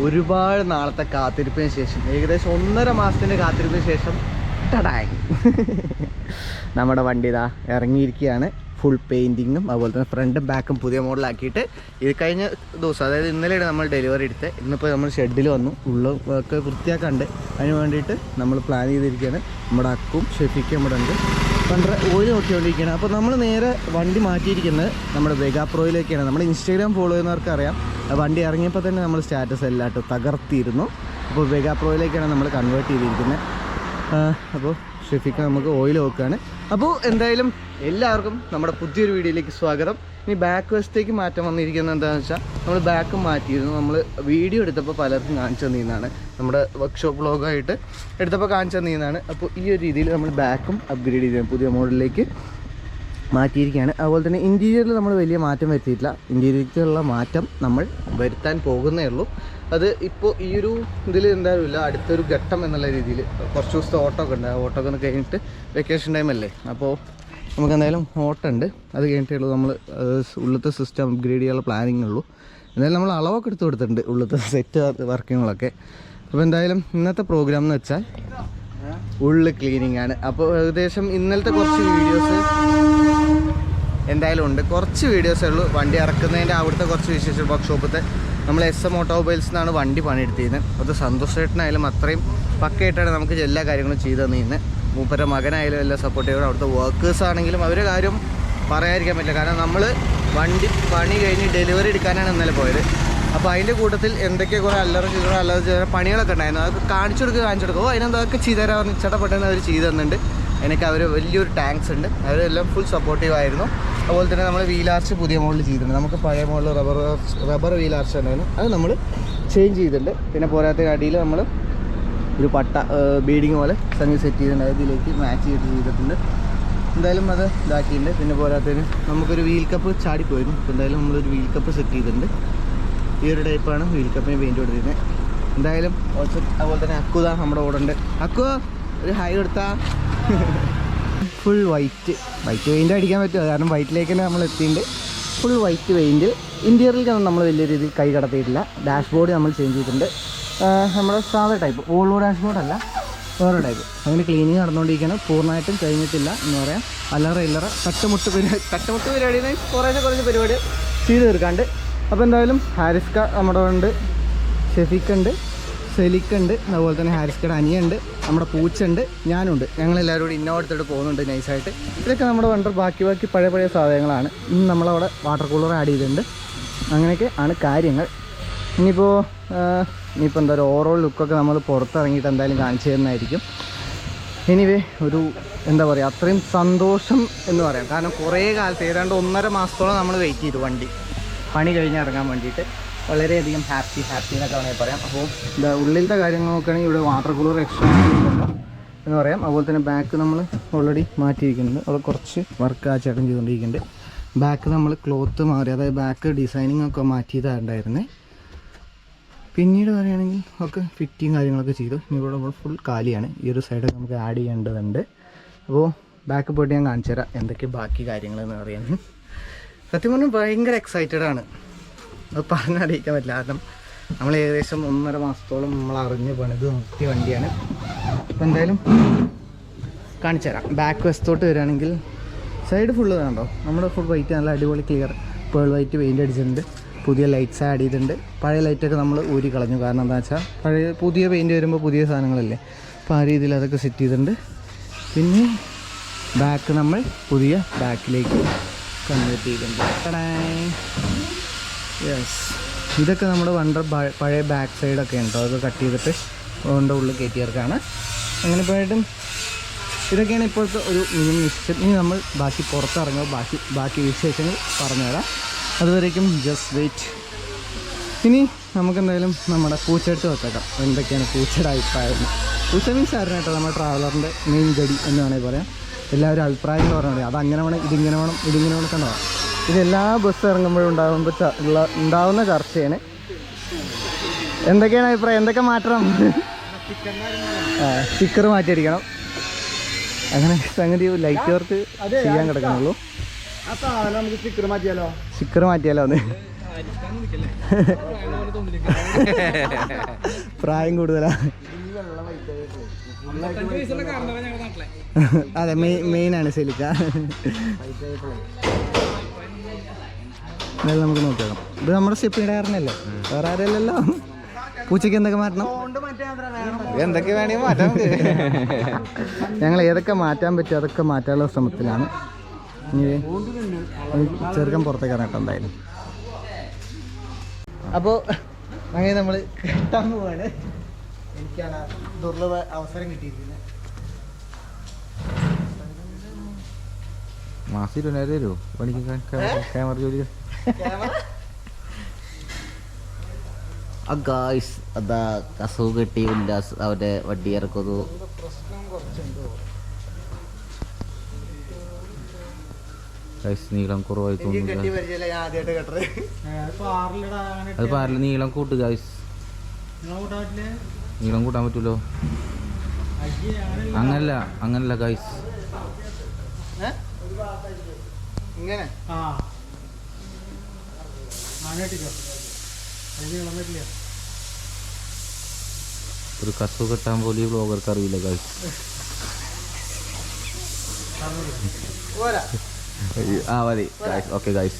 ഒരുപാട് നാളത്തെ കാത്തിരിപ്പിന് ശേഷം ഏകദേശം ഒന്നര മാസത്തിന്റെ കാത്തിരിപ്പിന് ശേഷം ടടാങ് നമ്മുടെ വണ്ടി ഇതാ ഇറങ്ങിയിരിക്കുകയാണ്. ഫുൾ പെയിന്റിങ്ങും അതുപോലെ തന്നെ ഫ്രണ്ടും ബാക്കും പുതിയ മോഡലാക്കിയിട്ട് ഇത് കഴിഞ്ഞ ദിവസം അതായത് ഇന്നലെയാണ് നമ്മൾ ഡെലിവറി എടുത്ത് ഇന്നിപ്പോൾ നമ്മൾ ഷെഡിൽ വന്നു. ഉള്ളൊക്കെ വൃത്തിയാക്കാണ്ട്. അതിന് വേണ്ടിയിട്ട് നമ്മൾ പ്ലാൻ ചെയ്തിരിക്കുകയാണ്. നമ്മുടെ അക്കും ഷെഫിക്കും ഇവിടെ ഉണ്ട് പണ്ടര ഓയിൽ നോക്കിക്കൊണ്ടിരിക്കുകയാണ്. അപ്പോൾ നമ്മൾ നേരെ വണ്ടി മാറ്റിയിരിക്കുന്നത് നമ്മുടെ വെഗാ പ്രോയിലേക്കാണ് നമ്മുടെ ഇൻസ്റ്റാഗ്രാം ഫോളോ ചെയ്യുന്നവർക്ക് അറിയാം വണ്ടി ഇറങ്ങിയപ്പോൾ തന്നെ നമ്മൾ സ്റ്റാറ്റസ് എല്ലായിട്ടും തകർത്തിയിരുന്നു. അപ്പോൾ വെഗാ പ്രോയിലേക്കാണ് നമ്മൾ കൺവേർട്ട് ചെയ്തിരിക്കുന്നത്. അപ്പോൾ ഷെഫിക്ക് നമുക്ക് ഓയിൽ നോക്കുകയാണ് അപ്പോൾ എന്തായാലും എല്ലാവർക്കും നമ്മുടെ പുതിയൊരു വീഡിയോയിലേക്ക് സ്വാഗതം. ഇനി ബാക്ക് വശത്തേക്ക് മാറ്റം വന്നിരിക്കുന്നത് എന്താണെന്ന് വെച്ചാൽ നമ്മൾ ബാക്ക് മാറ്റിയിരുന്നു. നമ്മൾ വീഡിയോ എടുത്തപ്പോൾ പലർക്കും കാണിച്ചു തന്നിരുന്നതാണ്. നമ്മുടെ വർക്ക്ഷോപ്പ് ബ്ലോഗായിട്ട് എടുത്തപ്പോൾ കാണിച്ചു തന്നിരുന്നതാണ്. അപ്പോൾ ഈ ഒരു രീതിയിൽ നമ്മൾ ബാക്കും അപ്ഗ്രേഡ് ചെയ്തു പുതിയ മോഡലിലേക്ക് മാറ്റിയിരിക്കുകയാണ്. അതുപോലെ തന്നെ ഇന്റീരിയറിൽ നമ്മൾ വലിയ മാറ്റം വരുത്തിയിട്ടില്ല. ഇന്റീരിയറിലുള്ള മാറ്റം നമ്മൾ വരുത്താൻ പോകുന്നേ ഉള്ളൂ. അത് ഇപ്പോൾ ഈ ഒരു ഇതിൽ എന്തായാലും ഇല്ല. അടുത്തൊരു ഘട്ടം എന്നുള്ള രീതിയിൽ കുറച്ച് ദിവസത്തെ ഓട്ടോ ഒക്കെ ഉണ്ട്. ആ ഓട്ടോ ഒക്കെ ഒന്ന് കഴിഞ്ഞിട്ട് വെക്കേഷൻ ടൈം അല്ലേ? അപ്പോൾ നമുക്ക് എന്തായാലും ഓട്ടം ഉണ്ട് അത് കഴിഞ്ഞിട്ടേ ഉള്ളൂ നമ്മൾ ഉള്ളത്തെ സിസ്റ്റം അപ്ഗ്രേഡ് ചെയ്യാനുള്ള പ്ലാനിങ് ഉള്ളൂ. എന്തായാലും നമ്മൾ അളവൊക്കെ എടുത്ത് കൊടുത്തിട്ടുണ്ട് ഉള്ളത്തെ സെറ്റ് വർക്കിങ്ങുകളൊക്കെ അപ്പോൾ എന്തായാലും ഇന്നത്തെ പ്രോഗ്രാം എന്ന് വെച്ചാൽ ഉള്ളു ക്ലീനിങ് ആണ്. അപ്പോൾ ഏകദേശം ഇന്നലത്തെ കുറച്ച് വീഡിയോസ് എന്തായാലും ഉണ്ട്. കുറച്ച് വീഡിയോസേ ഉള്ളൂ. വണ്ടി ഇറക്കുന്നതിന്റെ അവിടുത്തെ കുറച്ച് വിശേഷം വർക്ക്ഷോപ്പത്തെ നമ്മൾ എസ് എം ഓട്ടോമൊബൈൽസ് നിന്നാണ് വണ്ടി പണിയെടുത്തിരുന്നത്. അത് സന്തോഷേട്ടനായാലും അത്രയും പക്കയായിട്ടാണ് നമുക്ക് എല്ലാ കാര്യങ്ങളും ചെയ്തു തന്നിരുന്നത്. മൂപ്പര മകനായാലും എല്ലാം സപ്പോർട്ട് ചെയ്യണം അവിടുത്തെ വർക്കേഴ്സ് ആണെങ്കിലും അവരെ കാര്യം പറയാതിരിക്കാൻ പറ്റില്ല. കാരണം നമ്മൾ വണ്ടി പണി കഴിഞ്ഞ് ഡെലിവറി എടുക്കാനാണ് ഇന്നലെ പോയത്. അപ്പോൾ അതിന്റെ കൂട്ടത്തിൽ എന്തൊക്കെ കുറേ അല്ലറ ചില്ലറ അല്ലറ പണികളൊക്കെ ഉണ്ടായിരുന്നു. അതൊക്കെ കാണിച്ചു കൊടുക്കുക കാണിച്ചു കൊടുക്കുക ഓ അതിനെന്തൊക്കെ ചെയ്തു തരാമെന്ന് ചട്ടപ്പെട്ടെന്ന് അവർ ചെയ്തു തന്നിട്ടുണ്ട്. എനിക്ക് അവർ വലിയൊരു ടാങ്ക്സ് ഉണ്ട്. അവരെല്ലാം ഫുൾ സപ്പോർട്ടീവ് ആയിരുന്നു. അതുപോലെ തന്നെ നമ്മൾ വീലാർച്ച് പുതിയ മോഡൽ ചെയ്തിട്ടുണ്ട്. നമുക്ക് പഴയ മോഡൽ റബ്ബർ റബ്ബർ വീലാർച്ച് ഉണ്ടായിരുന്നു അത് നമ്മൾ ചേഞ്ച് ചെയ്തിട്ടുണ്ട്. പിന്നെ പോരാത്ത അടിയിൽ നമ്മൾ ഒരു പട്ട ബീഡിങ് പോലെ സംഗീത് സെറ്റ് ചെയ്തിട്ടുണ്ട്. ഇതിലേക്ക് മാച്ച് ചെയ്ത് ചെയ്തിട്ടുണ്ട്. എന്തായാലും അത് ഇതാക്കിയിട്ടുണ്ട്. പിന്നെ പോരാത്തതിന് നമുക്കൊരു വീൽ കപ്പ് ചാടിപ്പോയിരുന്നു. അപ്പോൾ എന്തായാലും നമ്മളൊരു വീൽ കപ്പ് സെറ്റ് ചെയ്തിട്ടുണ്ട്. ഈ ഒരു ടൈപ്പാണ് വീൽ കപ്പിന് പെയിന്റ് കൊടുത്തിരുന്നത് എന്തായാലും ഓൾസോ അതുപോലെ തന്നെ അക്കുതാ നമ്മുടെ കൂടെ ഉണ്ട്. അക്കു ഒരു ഹൈ കൊടുത്താ? ഫുൾ വൈറ്റ് വൈറ്റ് പെയിന്റ് അടിക്കാൻ പറ്റുമോ? കാരണം വൈറ്റിലേക്ക് തന്നെ നമ്മൾ എത്തിയിട്ടുണ്ട്. ഫുൾ വൈറ്റ് പെയിന്റ് ഇന്റീരിയറിലേക്കൊന്നും നമ്മൾ വലിയ രീതിയിൽ കൈ കടത്തിയിട്ടില്ല. ഡാഷ്ബോർഡ് നമ്മൾ ചേഞ്ച് ചെയ്തിട്ടുണ്ട്. നമ്മുടെ സാധാ ടൈപ്പ് ഓൾവോ ഡാഷ്ബോർഡ് അല്ല വേറെ ടൈപ്പ് അങ്ങനെ ക്ലീനിങ് നടന്നുകൊണ്ടിരിക്കുകയാണ് പൂർണമായിട്ടും കഴിഞ്ഞിട്ടില്ല എന്ന് പറയാം. അല്ലറ ഇല്ലറ തട്ടുമുട്ട് പരിപാടി തട്ടുമുട്ട് പരിപാടി കുറേശ്ശെ കുറച്ച് പരിപാടി ചെയ്ത് തീർക്കാണ്ട്. അപ്പോൾ എന്തായാലും ഹാരിസ്ക നമ്മുടെ ഉണ്ട് ഷെഫിക്കുണ്ട് സെലിക്കുണ്ട് അതുപോലെ തന്നെ ഹാരിസ്കയുടെ അനിയുണ്ട് നമ്മുടെ പൂച്ചുണ്ട് ഞാനുണ്ട്. ഞങ്ങളെല്ലാവരും കൂടി ഇന്നോ എടുത്തിട്ട് പോകുന്നുണ്ട് നൈസായിട്ട്. ഇതൊക്കെ നമ്മുടെ വണ്ടർ ബാക്കി ബാക്കി പഴയ പഴയ സാധനങ്ങളാണ്. ഇന്ന് നമ്മളവിടെ വാട്ടർ കൂളർ ആഡ് ചെയ്തിട്ടുണ്ട്. അങ്ങനെയൊക്കെ ആണ് കാര്യങ്ങൾ. ഇനിയിപ്പോൾ ഇനിയിപ്പോൾ എന്താ പറയുക ഓവറോൾ ലുക്കൊക്കെ നമ്മൾ പുറത്തിറങ്ങിയിട്ട് എന്തായാലും കാണിച്ചു തരുന്നതായിരിക്കും. എനിവേ ഒരു എന്താ പറയുക അത്രയും സന്തോഷം എന്ന് പറയാം. കാരണം കുറേ കാലത്ത് ഏതാണ്ട് ഒന്നര മാസത്തോളം നമ്മൾ വെയിറ്റ് ചെയ്തു വണ്ടി. പണി കഴിഞ്ഞ് ഇറങ്ങാൻ വേണ്ടിയിട്ട്. വളരെയധികം ഹാപ്പി ഹാപ്പി എന്നൊക്കെ വേണമെങ്കിൽ പറയാം. അപ്പോൾ എന്താ ഉള്ളിലത്തെ കാര്യങ്ങൾ നോക്കുകയാണെങ്കിൽ ഇവിടെ വാട്ടർ കൂളർ എക്സ്ട്രാ എന്ന് പറയാം. അതുപോലെ തന്നെ ബാക്ക് നമ്മൾ ഓൾറെഡി മാറ്റിയിരിക്കുന്നുണ്ട്. അവിടെ കുറച്ച് വർക്ക് ആ ചേട്ടൻ ചെയ്തുകൊണ്ടിരിക്കുന്നുണ്ട്. ബാക്ക് നമ്മൾ ക്ലോത്ത് മാറി അതായത് ബാക്ക് ഡിസൈനിങ് ഒക്കെ മാറ്റിയതാണ്ടായിരുന്നേ പിന്നീട് പറയുകയാണെങ്കിൽ ഒക്കെ ഫിറ്റിങ് കാര്യങ്ങളൊക്കെ ചെയ്തു. ഇവിടെ ഫുൾ കാലിയാണ്. ഈ ഒരു സൈഡൊക്കെ നമുക്ക് ആഡ് ചെയ്യേണ്ടതുണ്ട്. അപ്പോൾ ബാക്ക് പോയിട്ട് ഞാൻ കാണിച്ചു തരാം എന്തൊക്കെ ബാക്കി കാര്യങ്ങൾ എന്ന് പറയുന്നത്. സത്യം പറഞ്ഞാൽ ഭയങ്കര എക്സൈറ്റഡ് ആണ്. അത് പറഞ്ഞറിയിക്കാൻ പറ്റില്ല. കാരണം നമ്മൾ ഏകദേശം ഒന്നര മാസത്തോളം നമ്മൾ അറിഞ്ഞ് പണിത് നിർത്തിയ വണ്ടിയാണ്. അപ്പോൾ എന്തായാലും കാണിച്ചു തരാം. ബാക്ക് വശത്തോട്ട് വരികയാണെങ്കിൽ സൈഡ് ഫുള്ള് കണ്ടോ നമ്മുടെ ഫുൾ വൈറ്റ് നല്ല അടിപൊളി ക്ലിയർ പേൾ വൈറ്റ് പെയിന്റ് അടിച്ചിട്ടുണ്ട്. പുതിയ ലൈറ്റ്സ് ആഡ് ചെയ്തിട്ടുണ്ട്. പഴയ ലൈറ്റൊക്കെ നമ്മൾ ഊരി കളഞ്ഞു. കാരണം എന്താ വെച്ചാൽ പഴയ പുതിയ പെയിന്റ് വരുമ്പോൾ പുതിയ സാധനങ്ങളല്ലേ? അപ്പോൾ ആ രീതിയിൽ അതൊക്കെ സെറ്റ് ചെയ്തിട്ടുണ്ട്. പിന്നെ ബാക്ക് നമ്മൾ പുതിയ ബാക്കിലേക്ക് കൺവേർട്ട് ചെയ്തിട്ടുണ്ട് യെസ് ഇതൊക്കെ നമ്മുടെ വണ്ടർ പഴയ ബാക്ക് സൈഡൊക്കെ ഉണ്ടോ? അതൊക്കെ കട്ട് ചെയ്തിട്ട് ഓണ്ട ഉള്ളിൽ കയറ്റിയവർക്കാണ് അങ്ങനെ പോയിട്ടും ഇതൊക്കെയാണ് ഇപ്പോഴത്തെ ഒരു മിനിമം വിശേഷം ഇനി നമ്മൾ ബാക്കി പുറത്തിറങ്ങുക ബാക്കി ബാക്കി വിശേഷങ്ങൾ പറഞ്ഞുതരാം. അതുവരേക്കും ജസ്റ്റ് വെയിറ്റ് ഇനി നമുക്കെന്തായാലും നമ്മുടെ പൂച്ചെടുത്ത് വെച്ചേക്കാം. എന്തൊക്കെയാണ് പൂച്ചയുടെ അഭിപ്രായം? പൂച്ച മീൻസ് ആയിരുന്നു കേട്ടോ? നമ്മുടെ ട്രാവലറിന്റെ മെയിൻ ഗടി എന്ന് വേണമെങ്കിൽ പറയാം. എല്ലാവരും അഭിപ്രായങ്ങൾ പറഞ്ഞാൽ അത് അങ്ങനെ വേണം ഇതിങ്ങനെ വേണം ഇതിങ്ങനെ വേണം കണ്ടോ ഇതെല്ലാ ബസ് ഇറങ്ങുമ്പോഴും ഉണ്ടാകുമ്പോൾ ഉള്ള ഉണ്ടാവുന്ന ചർച്ചയാണ്. എന്തൊക്കെയാണ് അഭിപ്രായം? എന്തൊക്കെ മാറ്റണം? ആ സ്റ്റിക്കർ മാറ്റിയടിക്കണം അങ്ങനെ സംഗതി ലൈറ്റ് വർക്ക് ചെയ്യാൻ കിടക്കുന്നുള്ളൂ. സാധനം സ്റ്റിക്കർ മാറ്റിയാലോ? പ്രായം കൂടുതലാ. അതെ മെയിൻ മെയിനാണ് ശരിക്ക നമുക്ക് നോക്കാം ഇത് നമ്മുടെ സ്റ്റെപ്പിയുടെ കാരണല്ലേ വേറെ ആരെയല്ലല്ലോ പൂച്ചയ്ക്ക് എന്തൊക്കെ മാറ്റണം? എന്തൊക്കെ വേണമെങ്കിൽ ഞങ്ങൾ ഏതൊക്കെ മാറ്റാൻ പറ്റും അതൊക്കെ മാറ്റാനുള്ള ശ്രമത്തിലാണ്. ചെറുക്കൻ പുറത്തേക്ക് ഇറങ്ങട്ടെ എന്തായാലും. അപ്പോൾ അങ്ങനെ നമ്മൾ കെട്ടാൻ പോവാണ്. എനിക്കാണ് ദുർലഭ അവസരം കിട്ടിയിരിക്കുന്നത്. മാസി രണ്ടായിരം തരുമോ പണിക്ക് ക്യാമറ ജോലി ഗായ്സ് അതാ കസവ് കെട്ടി ഉല്ലാസ് അവരുടെ വണ്ടി ഇറക്കുന്നു ഗൈസ് നീളം കുറവായി എനിക്ക് കെട്ടി തോന്നുന്നു പരിചയമില്ല ഞാൻ ആദ്യമായിട്ട് കെട്ടത് അത് നീളം കൂട്ട് നീളം കൂട്ടാൻ പറ്റൂലോ? അങ്ങനല്ല. അങ്ങനല്ല ഗൈസ് ഏ? ഇങ്ങനെ? ഒരു കസു കെട്ടാൻ പോലും ഈ ബ്ലോഗർക്ക് അറിയില്ല ഗൈസ് പോരാ. ആ മതി. ഗൈസ് ഓക്കെ ഗൈസ്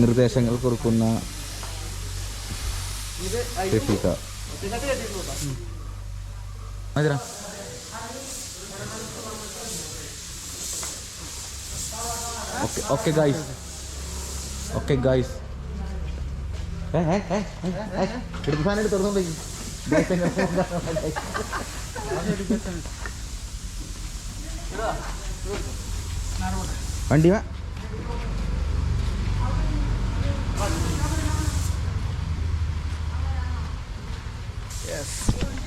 നിർദ്ദേശങ്ങൾ കൊടുക്കുന്ന കെട്ടിയിട്ടുണ്ടോ മതിരാ okay okay guys okay guys എടുത്ത് സാധനം എടുത്ത് വണ്ടി വാ.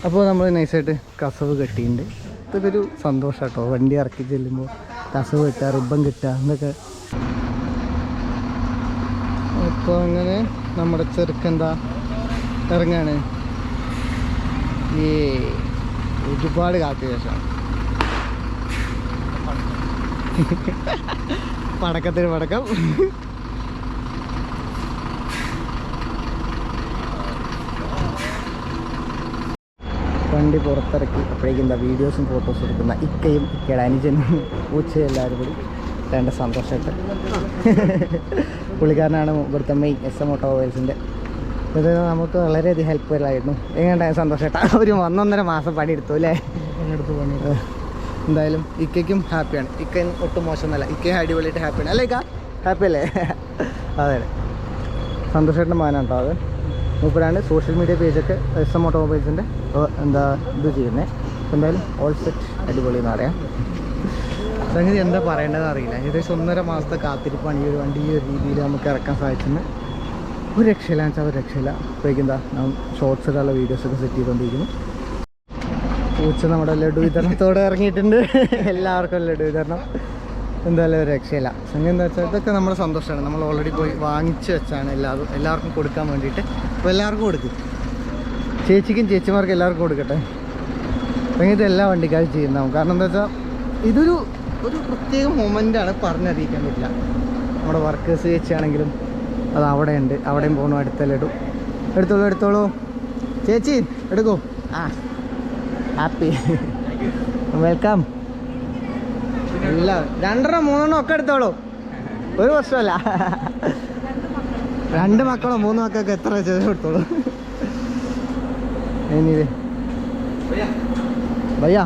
അപ്പോൾ നമ്മൾ നൈസായിട്ട് കസവ് കെട്ടിയിട്ടുണ്ട് ഇതൊക്കെ ഒരു സന്തോഷം കേട്ടോ വണ്ടി ഇറക്കി ചെല്ലുമ്പോൾ കസവ് കിട്ടുക റിബൺ കിട്ടുക എന്നൊക്കെ അപ്പോൾ അങ്ങനെ നമ്മുടെ ചെറുക്കെന്താ ഇറങ്ങാണ്. ഈ ഒരുപാട് കാത്തിയ ശേഷമാണ് പടക്കത്തിന് പടക്കം. വണ്ടി പുറത്തിറക്കി. അപ്പോഴേക്കും വീഡിയോസും ഫോട്ടോസും എടുക്കുന്ന ഇക്കയും ഇക്കയുടെ അനുജനും പൂച്ചയും എല്ലാവരും കൂടി വേണ്ട സന്തോഷമായിട്ട് പുള്ളിക്കാരനാണ് ഇവിടുത്തെ മെയിൻ എസ് എം ഓട്ടോമൊബൈൽസിന്റെ ഇത് നമുക്ക് വളരെയധികം ഹെൽപ്ഫുള്ളായിരുന്നു എങ്ങനെ സന്തോഷമായിട്ടാ ഒരു ഒന്നൊന്നര മാസം പണിയെടുത്തു അല്ലേ? പണിയെടുത്തു പണി എന്തായാലും ഇക്കയ്ക്കും ഹാപ്പിയാണ്. ഇക്കയും ഒട്ടും മോശമൊന്നുമല്ല. ഇക്കയും അടിപൊളിയായിട്ട് ഹാപ്പിയാണ്. അല്ലേ ഇക്ക? ഹാപ്പി അല്ലേ? അതെ അതെ. സന്തോഷേട്ടന്റെ മാനാണ് കേട്ടോ അത്. മൂപ്പരാണ് സോഷ്യൽ മീഡിയ പേജൊക്കെ എസ് എം ഓട്ടോമൊബൈൽസിന്റെ എന്താ ഇത് ചെയ്യുന്നത് എന്തായാലും ഓൾ സെറ്റ് അടിപൊളി എന്ന് പറയാം. സംഗതി എന്താ പറയേണ്ടതെന്ന് അറിയില്ല. ഏകദേശം ഒന്നര മാസത്തെ കാത്തിരിപ്പാണ് ഈ ഒരു വണ്ടി ഈ ഒരു രീതിയിൽ നമുക്ക് ഇറക്കാൻ സാധിച്ചെന്ന്. ഒരു രക്ഷയില്ല എന്ന് വെച്ചാൽ ഒരു രക്ഷയില്ല അപ്പോഴേക്കും എന്താ ഞാൻ ഷോർട്സ് ഇടാനുള്ള വീഡിയോസൊക്കെ സെറ്റ് ചെയ്തുകൊണ്ടിരിക്കുന്നു പൂച്ച നമ്മുടെ ലഡു വിതരണത്തോടെ ഇറങ്ങിയിട്ടുണ്ട്. എല്ലാവർക്കും ലഡു വിതരണം. എന്തായാലും ഒരു രക്ഷയില്ല സംഗതി എന്താ വെച്ചാൽ ഇതൊക്കെ നമ്മുടെ സന്തോഷമാണ് നമ്മൾ ഓൾറെഡി പോയി വാങ്ങിച്ചു വെച്ചാണ് എല്ലാവരും എല്ലാവർക്കും കൊടുക്കാൻ വേണ്ടിയിട്ട്. അപ്പോൾ എല്ലാവർക്കും കൊടുക്കും. ചേച്ചിക്കും ചേച്ചിമാർക്കും എല്ലാവർക്കും കൊടുക്കട്ടെ. അങ്ങനെ ഇത് എല്ലാ വണ്ടിക്കാരും ചെയ്യുന്നതാവും. കാരണം എന്താ വെച്ചാൽ ഇതൊരു ഒരു പ്രത്യേക മൊമെന്റാണ് പറഞ്ഞറിയിക്കാൻ പറ്റില്ല. നമ്മുടെ വർക്കേഴ്സ് ചേച്ചിയാണെങ്കിലും അത് അവിടെ ഉണ്ട് അവിടെയും പോകണം അടുത്ത ലഡു എടുത്തോളൂ എടുത്തോളൂ. ചേച്ചി എടുക്കൂ. ആ ഹാപ്പി. വെൽക്കം. ഇല്ല രണ്ടെണ്ണം മൂന്നെണ്ണം ഒക്കെ എടുത്തോളൂ. ഒരു പ്രശ്നമല്ല. രണ്ട് മക്കളോ മൂന്ന് മക്കൾക്ക് എത്ര ചെയ്ത് കൊടുത്തോളൂ ഇനി ഭയ്യ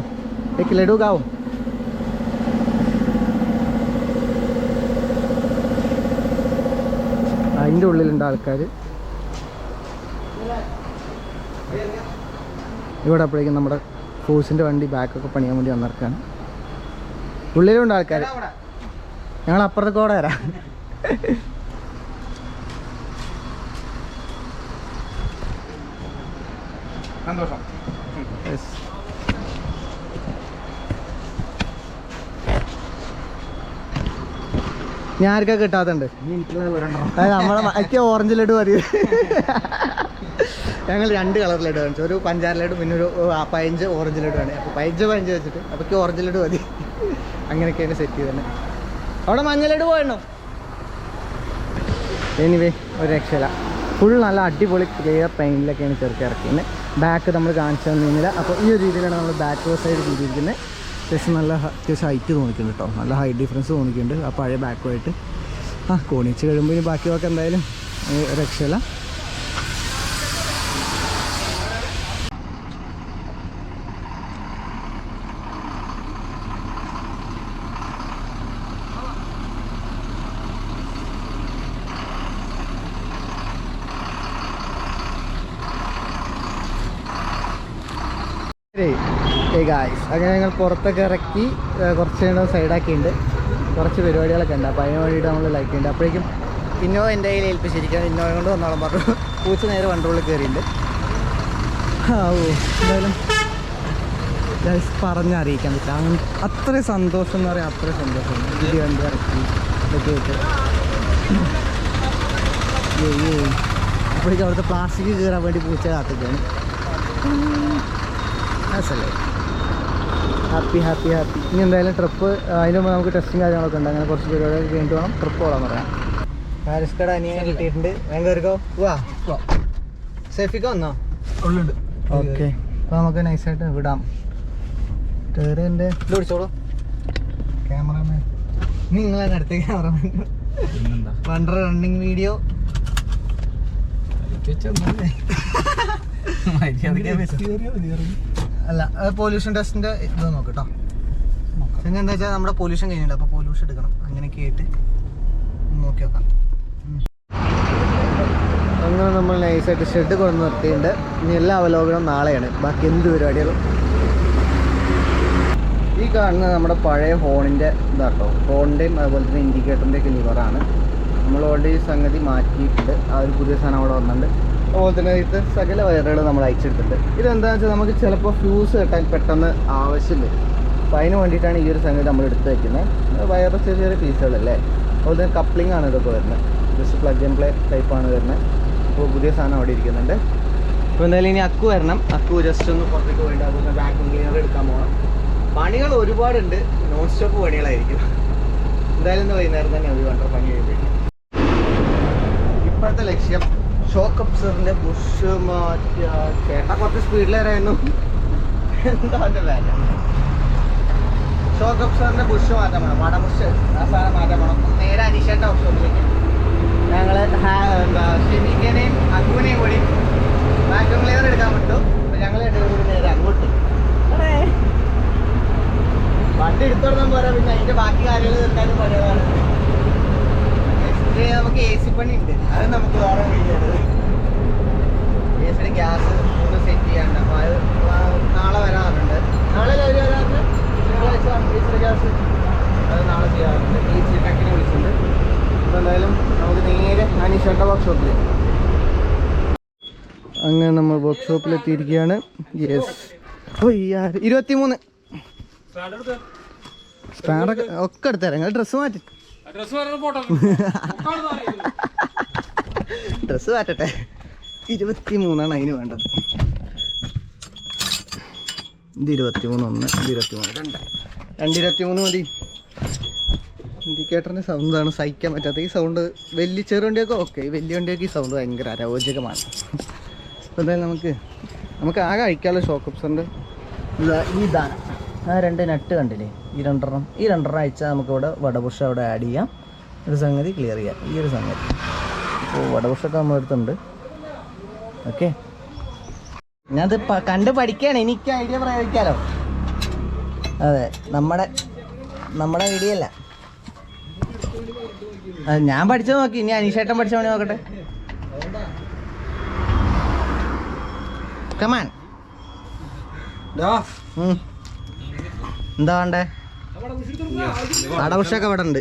ലഡു കാവും അതിന്റെ ഉള്ളിലുണ്ട് ആൾക്കാർ ഇവിടെ അപ്പോഴേക്കും നമ്മുടെ ഫോഴ്സിന്റെ വണ്ടി ബാക്കൊക്കെ പണിയാൻ വേണ്ടി വന്നിറക്കാണ്. ഉള്ളിലുണ്ട് ആൾക്കാർ ഞങ്ങൾ അപ്പുറത്തേക്ക് കൂടെ വരാം. സന്തോഷം. ഞാൻ ആർക്കാ കിട്ടാത്തുണ്ട് നമ്മളെ എനിക്ക് ഓറഞ്ച് ലഡു മതി. ഞങ്ങൾ രണ്ട് കളർ ലഡു കാണിച്ചു ഒരു പഞ്ചാര ലഡു പിന്നെ ഒരു പതിനഞ്ച് ഓറഞ്ച് ലഡു ആണ്. അപ്പോൾ പതിനഞ്ച് പതിനഞ്ച് വെച്ചിട്ട് അപ്പോൾ ഓറഞ്ച് ലഡു മതി. അങ്ങനെയൊക്കെയാണ് സെറ്റ് ചെയ്തത് അവിടെ മഞ്ഞ ലഡു പോയണോ എനിവേ ഒരു രക്ഷയില്ല. ഫുൾ നല്ല അടിപൊളി ക്ലിയർ പെയിന്റിലൊക്കെയാണ് ചെറുക്കി ഇറക്കിയത് ബാക്ക് നമ്മൾ കാണിച്ചു തന്നില്ല അപ്പോൾ ഈ ഒരു രീതിയിലാണ് നമ്മൾ ബാക്ക് സൈഡ് ചെയ്തിരിക്കുന്നത് അത്യാവശ്യം നല്ല അത്യാവശ്യം ഹൈറ്റ് തോന്നിക്കുന്നുണ്ട് കേട്ടോ നല്ല ഹൈറ്റ് ഡിഫറൻസ് തോന്നിക്കുന്നുണ്ട് ആ പഴയ ബാക്കുമായിട്ട് ആ കോണിച്ച് കഴിയുമ്പോൾ ഇനി ബാക്കി വാക്ക് എന്തായാലും രക്ഷയില്ല ഏ ഗായ്സ് അങ്ങനെ ഞങ്ങൾ പുറത്തൊക്കെ ഇറക്കി കുറച്ച് നേരം സൈഡാക്കിയിട്ടുണ്ട് കുറച്ച് പരിപാടികളൊക്കെ ഉണ്ട്. അപ്പോൾ അതിന് വേണ്ടിയിട്ട് നമ്മൾ ലൈക്കുണ്ട് അപ്പോഴേക്കും ഇന്നോ എന്റെ കയ്യിൽ ഏൽപ്പിച്ചിരിക്കുകയാണ് ഇന്നോയെ കൊണ്ട് വന്നോളം പറഞ്ഞു. പൂച്ച നേരെ വണ്ടുള്ളിൽ കയറിയിട്ടുണ്ട് ആ ഓ എന്തായാലും പറഞ്ഞറിയിക്കാൻ പറ്റില്ല. അങ്ങനെ അത്രയും സന്തോഷം എന്ന് പറയാം അത്രയും സന്തോഷം. ഇത് വണ്ടി ഇറക്കി. ഇതൊക്കെ ഏയ്. അപ്പോഴേക്കും അവിടുത്തെ പ്ലാസ്റ്റിക് കയറാൻ വേണ്ടി പൂച്ച കാത്തിക്കാണ് രസമല്ലേ ഹാപ്പി ഹാപ്പി ഹാപ്പി ഇനി എന്തായാലും ട്രിപ്പ് അതിന്റെ മുമ്പ് നമുക്ക് ടെസ്റ്റും കാര്യങ്ങളൊക്കെ ഉണ്ട്. അങ്ങനെ കുറച്ച് പരിപാടികൾ കഴിഞ്ഞിട്ട് വേണം ട്രിപ്പ് പോകാൻ പറയാം പാരിസ് കട അനിയനെ കിട്ടിയിട്ടുണ്ട്. കയറിക്കോ വാ. സേഫിക്കോ വന്നോ? ഉള്ളുണ്ട്. ഓക്കെ. അപ്പോൾ നമുക്ക് നൈസായിട്ട് വിടാം. കയറി എന്റെ ഇത് പിടിച്ചോളൂ. ക്യാമറമാൻ നിങ്ങളാണ് അടുത്ത ക്യാമറമാൻ വണ്ടർ റണ്ണിങ് വീഡിയോ അല്ല പൊല്യൂഷൻ ടെസ്റ്റിന്റെ ഇത് നോക്കട്ടോ പിന്നെ എന്താ വെച്ചാൽ നമ്മുടെ പൊല്യൂഷൻ കഴിഞ്ഞില്ല അപ്പോൾ പൊല്യൂഷൻ എടുക്കണം. അങ്ങനെയൊക്കെ ആയിട്ട് നോക്കി നോക്കാം. അങ്ങനെ നമ്മൾ നൈസായിട്ട് ഷെഡ് കൊണ്ട് നിർത്തിയിട്ടുണ്ട്. ഇനി എല്ലാ അവലോകനം നാളെയാണ്. ബാക്കി എന്ത് പരിപാടികളും. ഈ കാണുന്നത് നമ്മുടെ പഴയ ഫോണിന്റെ ഇതാട്ടോ. ഫോണിന്റെയും അതുപോലെ തന്നെ ഇൻഡിക്കേറ്ററിന്റെയൊക്കെ ലിവറാണ് നമ്മൾ ഓൾറെഡി സംഗതി മാറ്റിയിട്ടുണ്ട്. ആ ഒരു പുതിയ സാധനം അവിടെ വന്നിട്ടുണ്ട്. അതുപോലെ തന്നെ ഇത് സകല വയറുകൾ നമ്മൾ അയച്ചെടുത്തിട്ടുണ്ട്. ഇതെന്താണെന്ന് വെച്ചാൽ നമുക്ക് ചിലപ്പോൾ ഫ്യൂസ് കെട്ടാൻ പെട്ടെന്ന് ആവശ്യം വരും. അപ്പോൾ അതിന് വേണ്ടിയിട്ടാണ് ഈ ഒരു സംഗതി നമ്മൾ എടുത്ത് വയ്ക്കുന്നത് വയറിൽ ചെറിയ ചെറിയ പീസുകളല്ലേ? അതുപോലെ തന്നെ കപ്ലിംഗ് ആണ് ഇതൊക്കെ വരുന്നത് ജസ്റ്റ് പ്ലഗ് ആൻഡ് പ്ലേ ടൈപ്പാണ് വരുന്നത് അപ്പോൾ പുതിയ സാധനം അവിടെ ഇരിക്കുന്നുണ്ട്. അപ്പോൾ എന്തായാലും ഇനി അക്കു വരണം. അക്കു ജസ്റ്റ് ഒന്ന് പുറത്തേക്ക് പോയിട്ട് അതൊന്ന് വാക്യൂം ക്ലീനർ എടുക്കാൻ പോകണം പണികൾ ഒരുപാടുണ്ട്. നോൺ സ്റ്റോപ്പ് പണികളായിരിക്കും. എന്തായാലും ഇന്ന് വൈകുന്നേരം തന്നെ ഒരു വണ്ടർ പണി കഴിയുമ്പോഴേക്കും ഇപ്പോഴത്തെ ലക്ഷ്യം ഷോക്ക് അബ്സറിന്റെ ബുഷ് മാറ്റ ചേട്ടാ കുറച്ച് സ്പീഡിലേറായിരുന്നു എന്താ വേല? ഷോക്ക് അബ്സറിന്റെ ബുഷ് മാറ്റാൻ വേണം. വട ബുഷ് ആ സാധനം മാറ്റാൻ വേണം. നേരെ അനീഷേട്ട വർക്ക്ഷോപ്പിലേക്ക് ഞങ്ങൾ ഷെമിക്കനെയും അക്കുവിനെയും കൂടി വാക്യൂം ക്ലിയർ എടുക്കാൻ പറ്റും അപ്പൊ ഞങ്ങൾ നേരെ അങ്ങോട്ട്. വണ്ടി എടുത്തോളാൻ പോരാ. പിന്നെ അതിന്റെ ബാക്കി കാര്യങ്ങൾ തീർക്കാനും പരവാണ് നെക്സ്റ്റ് നമുക്ക് എ സി പണി ഉണ്ട്. അത് നമുക്ക് വേറെ വീഡിയോ എ സിയുടെ ഗ്യാസ് ഒന്ന് സെറ്റ് ചെയ്യാണ്ട് അപ്പോൾ അത് നാളെ വരാറുണ്ട്? നാളെ അവർ വരാറുണ്ട് തിങ്കളാഴ്ച എ സിയുടെ ഗ്യാസ് അത് നാളെ ചെയ്യാറുണ്ട്. എ സി ടെക്കിനെ വിളിച്ചിട്ടുണ്ട്. അപ്പോൾ എന്തായാലും നമുക്ക് നേരെ അനീഷേട്ട വർക്ക്ഷോപ്പിൽ അങ്ങനെ നമ്മൾ വർക്ക്ഷോപ്പിൽ എത്തിയിരിക്കുകയാണ് യെസ് ഓ ഇരുപത്തി മൂന്ന് സ്പാനറൊക്കെ ഒക്കെ എടുത്തരാം. ഡ്രസ്സ് മാറ്റി. ഡ്രസ്സ് മാറ്റട്ടെ. ഇരുപത്തി മൂന്നാണ് അതിന് വേണ്ടത്. ഇത് ഇരുപത്തി മൂന്ന് ഒന്ന് ഇത് ഇരുപത്തി മൂന്ന് രണ്ട് രണ്ട് ഇരുപത്തി മൂന്ന് മതി ഇൻഡിക്കേറ്ററിന്റെ സൗണ്ടാണ് സഹിക്കാൻ പറ്റാത്ത. ഈ സൗണ്ട് വലിയ ചെറു വണ്ടിയൊക്കെ ഓക്കെ വലിയ വണ്ടിയൊക്കെ ഈ സൗണ്ട് ഭയങ്കര അരോചകമാണ്. അപ്പോൾ എന്തായാലും നമുക്ക് നമുക്ക് ആകെ അഴിക്കാനുള്ള ഈ ഇതാണ്. ആ രണ്ട് നട്ട് കണ്ടില്ലേ? ഈ രണ്ടെണ്ണം. ഈ രണ്ടെണ്ണം അയച്ചാൽ നമുക്കിവിടെ വടപുഷ അവിടെ ആഡ് ചെയ്യാം. ഒരു സംഗതി ക്ലിയർ ചെയ്യാം. ഈ ഒരു സംഗതി. അപ്പോൾ വടപുഷൊക്കെ നമ്മൾ എടുത്തുണ്ട് ഓക്കെ ഞാനത് കണ്ട് പഠിക്കുകയാണ് എനിക്ക് ഐഡിയ പ്രയോഗിക്കാലോ. അതെ നമ്മുടെ നമ്മുടെ ഐഡിയ അല്ല. ഞാൻ പഠിച്ചത് നോക്കി. ഇനി അനീഷേട്ടൻ പഠിച്ച പണി നോക്കട്ടെ. കമാൻ എന്താ വേണ്ടേ? അടവുഷൊക്കെ ഇവിടെ ഉണ്ട്.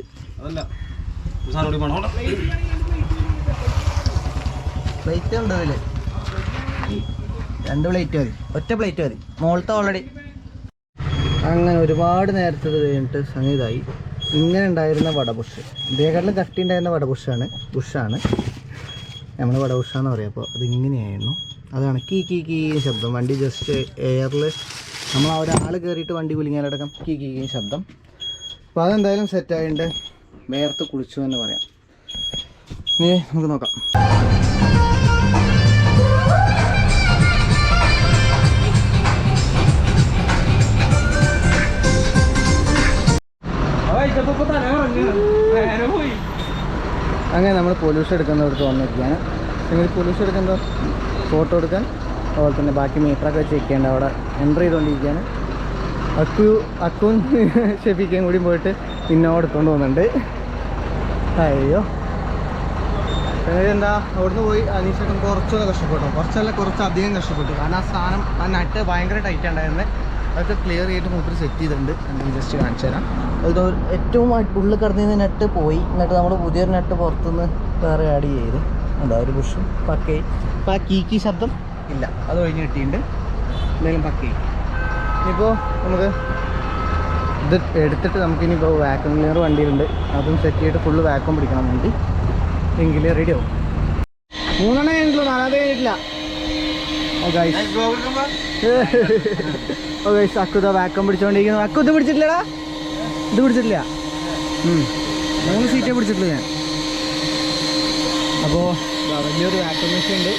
പ്ലേറ്റ് ഉണ്ട് അതിൽ രണ്ട് പ്ലേറ്റ് മതി. ഒറ്റ പ്ലേറ്റ് മതി. മോളത്തെ ഓൾറെഡി അങ്ങനെ ഒരുപാട് നേരത്തെ ഇത് കഴിഞ്ഞിട്ട് സംഗീതമായി ഇങ്ങനെ ഉണ്ടായിരുന്ന വടപുഷ്. ഇതേക്കാട്ടിലും കട്ടി ഉണ്ടായിരുന്ന വടപുഷാണ്. ബുഷാണ് നമ്മൾ വടപുഷാന്ന് പറയാം. അപ്പോൾ അതിങ്ങനെയായിരുന്നു. അതാണ് കീ കീ കീ ശബ്ദം. വണ്ടി ജസ്റ്റ് എയറിൽ നമ്മൾ ആ ഒരാൾ കയറിയിട്ട് വണ്ടി കുലുങ്ങിയാലടക്കം കീ കീ കീ ശബ്ദം. അപ്പോൾ അതെന്തായാലും സെറ്റായിട്ട് വേർത്ത് കുളിച്ചു എന്ന് പറയാം. ഇനി നമുക്ക് നോക്കാം. അങ്ങനെ നമ്മൾ പൊല്യൂഷൻ എടുക്കുന്നിടത്ത് വന്നിരിക്കുകയാണ്. നിങ്ങൾ പൊല്യൂഷൻ എടുക്കുന്ന? ഫോട്ടോ എടുക്കാൻ? അതുപോലെ തന്നെ ബാക്കി മീറ്ററൊക്കെ ചെക്ക് ചെയ്യേണ്ട. അവിടെ എന്റർ ചെയ്തുകൊണ്ടിരിക്കുകയാണ് അക്കു അക്കുവും ഷെഫിക്കയും കൂടി പോയിട്ട് ഇന്നോട് എടുത്തുകൊണ്ട് പോകുന്നുണ്ട് അയ്യോ. എന്താ അവിടുന്ന് പോയി അനീഷൊക്കെ കുറച്ചൊന്ന് കഷ്ടപ്പെട്ടു. കുറച്ചല്ല കുറച്ച് അധികം കഷ്ടപ്പെട്ടു. കാരണം ആ സാധനം ആ നട്ട് ഭയങ്കര ടൈറ്റ് ഉണ്ടായിരുന്നത് അതൊക്കെ ക്ലിയർ ചെയ്തിട്ട് മൂപ്പര് സെറ്റ് ചെയ്തിട്ടുണ്ട്. ഞാൻ ജസ്റ്റ് കാണിച്ചു തരാം. അത് ഏറ്റവും ഉള്ളിൽ കിടന്നിരുന്ന നട്ട് പോയി. എന്നിട്ട് നമ്മൾ പുതിയൊരു നട്ട് പുറത്തുനിന്ന് വേറെ ആഡ് ചെയ്ത്. ഉണ്ടോ ഒരു ബുഷും പക്കേ ഇപ്പം ആ കീക്കി ശബ്ദം ഇല്ല. അത് ഒഴിഞ്ഞ് കിട്ടിയിട്ടുണ്ട്. എന്തായാലും പക്കി ഇപ്പോൾ നമുക്ക് ഇത് എടുത്തിട്ട് നമുക്കിനിപ്പോൾ വാക്വം ക്ലിയർ വണ്ടിയിലുണ്ട്. അതും സെറ്റ് ചെയ്തിട്ട് ഫുള്ള് വാക്വം പിടിക്കണം വണ്ടി എങ്കിൽ റെഡി ആവും. മൂന്നെണ്ണം കഴിഞ്ഞിട്ടുള്ളൂ. നാലാമത്തെ കഴിഞ്ഞിട്ടില്ല. ഓ ഗൈസ് ഓ ഗൈസ് അക്കു ഇതാ വാക്കം പിടിച്ചോണ്ടിരിക്കുന്നു. അക്കു ഇത് പിടിച്ചിട്ടില്ലടാ? ഇത് പിടിച്ചിട്ടില്ല. മൂന്ന് സീറ്റേ പിടിച്ചിട്ടുള്ളൂ ഞാൻ. അപ്പോൾ വലിയൊരു വാക്വം മെഷീൻ ഉണ്ട്.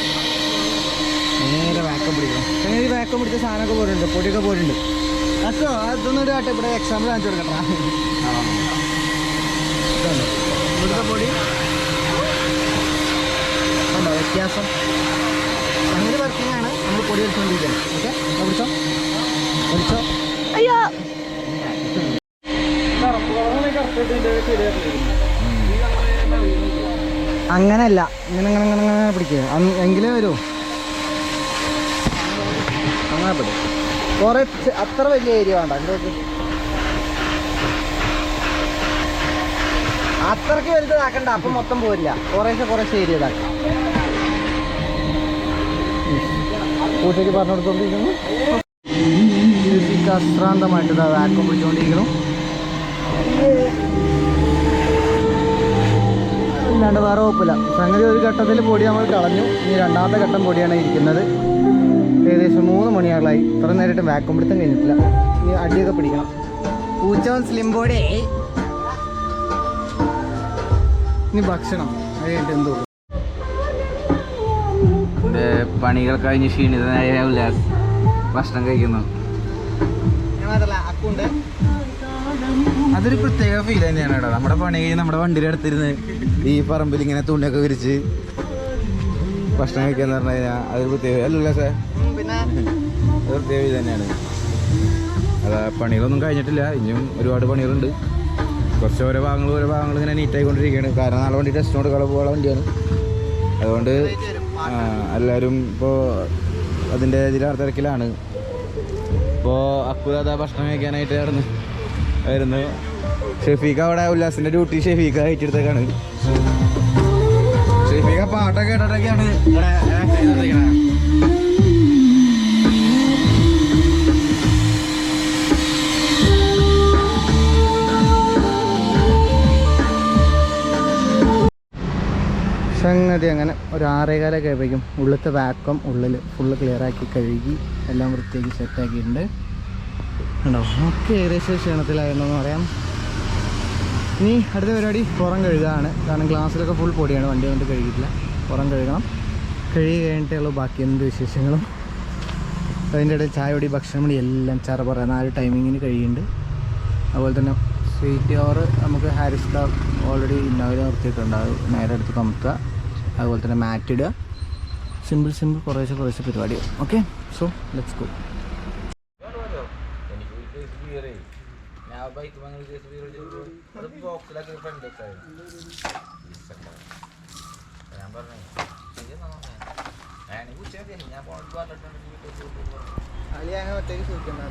നേരെ വാക്കം പിടിക്കണം. പിന്നെ ഈ വാക്കം പിടിച്ച സാധനമൊക്കെ പോരുന്നുണ്ട്. പൊടിയൊക്കെ പോരുന്നുണ്ട്. അക്കോ അതൊന്നും ഒരു കാട്ടെ ഇവിടെ എക്സാമ്പിൾ കാണിച്ചു കൊടുക്കട്ടാ. ഇവിടുത്തെ പൊടി? ഉണ്ടോ വ്യത്യാസം. അങ്ങനെ വർക്കിംഗ് ആണ്. നമ്മൾ പൊടി എടുത്തുകൊണ്ടിരിക്കുന്നത് ഓക്കെ? പിടിച്ചോ. പിടിച്ചോ. അയ്യോ. അങ്ങനല്ല ഇങ്ങനെ ഇങ്ങനെ ഇങ്ങനെ പിടിക്കുക എങ്കിലും എങ്കിലേ വരൂ. അങ്ങനെ പിടി കുറച്ച് അത്ര വലിയ ഏരിയ വേണ്ട. എന്തൊക്കെ അത്രയ്ക്ക് വലുതാക്കണ്ട. അപ്പം മൊത്തം പോരില്ല. കുറേശ്ശെ കുറേശ്ശെ ഏരിയ ഇതാക്കാം. കൂട്ടേക്ക് പറഞ്ഞു കൊടുത്തോണ്ടിരിക്കുന്നു അശ്രാന്തമായിട്ട് വാക്കം പിടിച്ചുകൊണ്ടിരിക്കുന്നു അല്ലാണ്ട് വേറെ കുഴപ്പമില്ല. സംഗതി ഒരു ഘട്ടത്തിൽ പൊടി നമ്മൾ കളഞ്ഞു. ഇനി രണ്ടാമത്തെ ഘട്ടം പൊടിയാണ് ഇരിക്കുന്നത്. ഏകദേശം മൂന്ന് മണിയാളായി. ഇത്ര നേരിട്ട് വാക്കം പിടുത്തം കഴിഞ്ഞിട്ടില്ല. ഇനി അടിയൊക്കെ പിടിക്കണം. പൂച്ചവൻ സ്ലിം ബോഡി ഇനി ഭക്ഷണം. അതായിട്ട് എന്തോ പണികൾ കഴിഞ്ഞ് ക്ഷീണിതനായ ഉല്ലാസ് ഭക്ഷണം കഴിക്കുന്നു. അതൊരു പ്രത്യേക ഫീൽ തന്നെയാണ് കേട്ടോ. നമ്മുടെ പണി കഴിഞ്ഞ് നമ്മുടെ വണ്ടിയുടെ അടുത്തിരുന്ന് ഈ പറമ്പിൽ ഇങ്ങനെ തുണിയൊക്കെ വിരിച്ച് ഭക്ഷണം കഴിക്കാന്ന് പറഞ്ഞു കഴിഞ്ഞാൽ അതൊരു പ്രത്യേക അല്ലല്ലോ സാർ പിന്നെ? അത് പ്രത്യേക ഇത് തന്നെയാണ്. അതാ പണികളൊന്നും കഴിഞ്ഞിട്ടില്ല. ഇനിയും ഒരുപാട് പണികളുണ്ട്. കുറച്ച് ഓരോ ഭാഗങ്ങൾ ഓരോ ഭാഗങ്ങൾ ഇങ്ങനെ നീറ്റായിക്കൊണ്ടിരിക്കുകയാണ് കാരണം നാളെ വണ്ടി ടെസ്റ്റ് കൊടുക്കാൻ പോകാനുള്ള വണ്ടിയാണ്. അതുകൊണ്ട് എല്ലാവരും ഇപ്പോൾ അതിന്റെ ഇതിലാർ തിരക്കിലാണ് ഇപ്പോൾ അക്കുദാദാ ഭക്ഷണം കഴിക്കാനായിട്ട് നടന്ന് വരുന്നു. ഷെഫീഖ് അവിടെ ഉല്ലാസിന്റെ ഡ്യൂട്ടി ഷെഫീഖ് ഏറ്റെടുത്തേക്കാണ് പാട്ടൊക്കെ കേട്ടിട്ടൊക്കെയാണ് ഇവിടെ. സംഗതി അങ്ങനെ ഒരു ആറേകാലൊക്കെ ആയപ്പോഴേക്കും ഉള്ളിലത്തെ വാക്കം ഉള്ളിൽ ഫുള്ള് ക്ലിയർ ആക്കി കഴുകി എല്ലാം വൃത്തിയാക്കി സെറ്റാക്കിയിട്ടുണ്ട് ഉണ്ടോ ഒക്കെ ഏകദേശം ക്ഷീണത്തിലായിരുന്നെന്ന് പറയാം. ഇനി അടുത്ത പരിപാടി പുറം കഴുകാണ് കാരണം ഗ്ലാസ്സിലൊക്കെ ഫുൾ പൊടിയാണ്. വണ്ടി കൊണ്ട് കഴുകിയിട്ടില്ല. പുറം കഴുകണം. കഴുകി കഴിഞ്ഞിട്ടുള്ള ബാക്കി എന്ത് വിശേഷങ്ങളും. അതിന്റെ ഇടയിൽ ചായ പൊടി ഭക്ഷണം പൊടി എല്ലാം ചറ പറ നാല് ടൈമിങ്ങിന് കഴിയുന്നുണ്ട് അതുപോലെ തന്നെ സ്വീറ്റ് ഓവർ നമുക്ക് ഹാരിസ് കാർ ഓൾറെഡി ഇന്നോവയിൽ നിർത്തിയിട്ടുണ്ട്. അത് നേരെ എടുത്ത് കമത്തുക അതുപോലെ തന്നെ മാറ്റ് ഇടുക. സിമ്പിൾ സിമ്പിൾ കുറേശ്ശെ കുറേശ്ശെ പരിപാടി. Okay so let's go Ali അങ്ങനെ ഒറ്റയ്ക്ക് സൂക്ഷിക്കണ്ട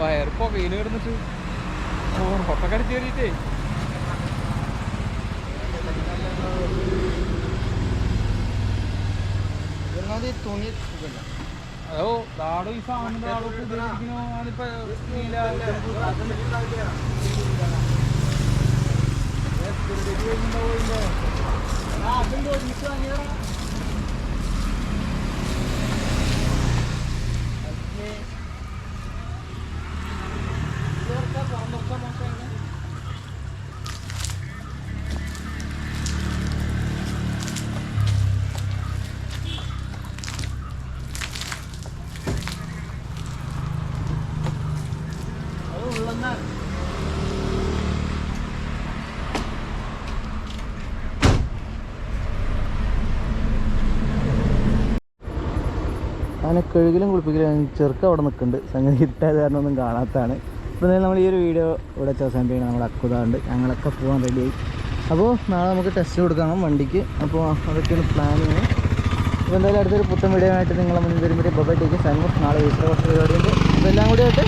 വയറ് സുഖമില്ലല്ലോ ഇനി കിടന്നിട്ട്. ഓ അടിച്ച് കയറിയിട്ടേ. തുണി അതോ ദാടോ ഈ സാധനം ദാടോ ഉപയോഗിക്കണോ? അതിപ്പോ നീല അങ്ങനെ കഴുകിലും കുളിപ്പിക്കലും ചെറുക്ക അവിടെ നിൽക്കുന്നുണ്ട്. സംഗതി കിട്ടാതെ കാരണം ഒന്നും കാണാത്തതാണ്. ഇപ്പോൾ എന്തായാലും നമ്മൾ ഈ ഒരു വീഡിയോ ഇവിടെ അവസാനിപ്പിക്കണം നമ്മൾ അക്കുതാണ്ട് ഞങ്ങളൊക്കെ പോകാൻ റെഡിയായി അപ്പോൾ നാളെ നമുക്ക് ടെസ്റ്റ് കൊടുക്കണം വണ്ടിക്ക്. അപ്പോൾ അതൊക്കെയാണ് പ്ലാനിങ് അപ്പോൾ എന്തായാലും അടുത്തൊരു പുത്തൻ വീഡിയോ ആയിട്ട് നിങ്ങളെ മുന്നിൽ വരുമ്പോൾ ബൊബൈ ടേക്ക് സൈൻ നാളെ വീട്ടിലെ കുറച്ച് പരിപാടിയുണ്ട്. അപ്പോൾ എല്ലാം കൂടി ആയിട്ട്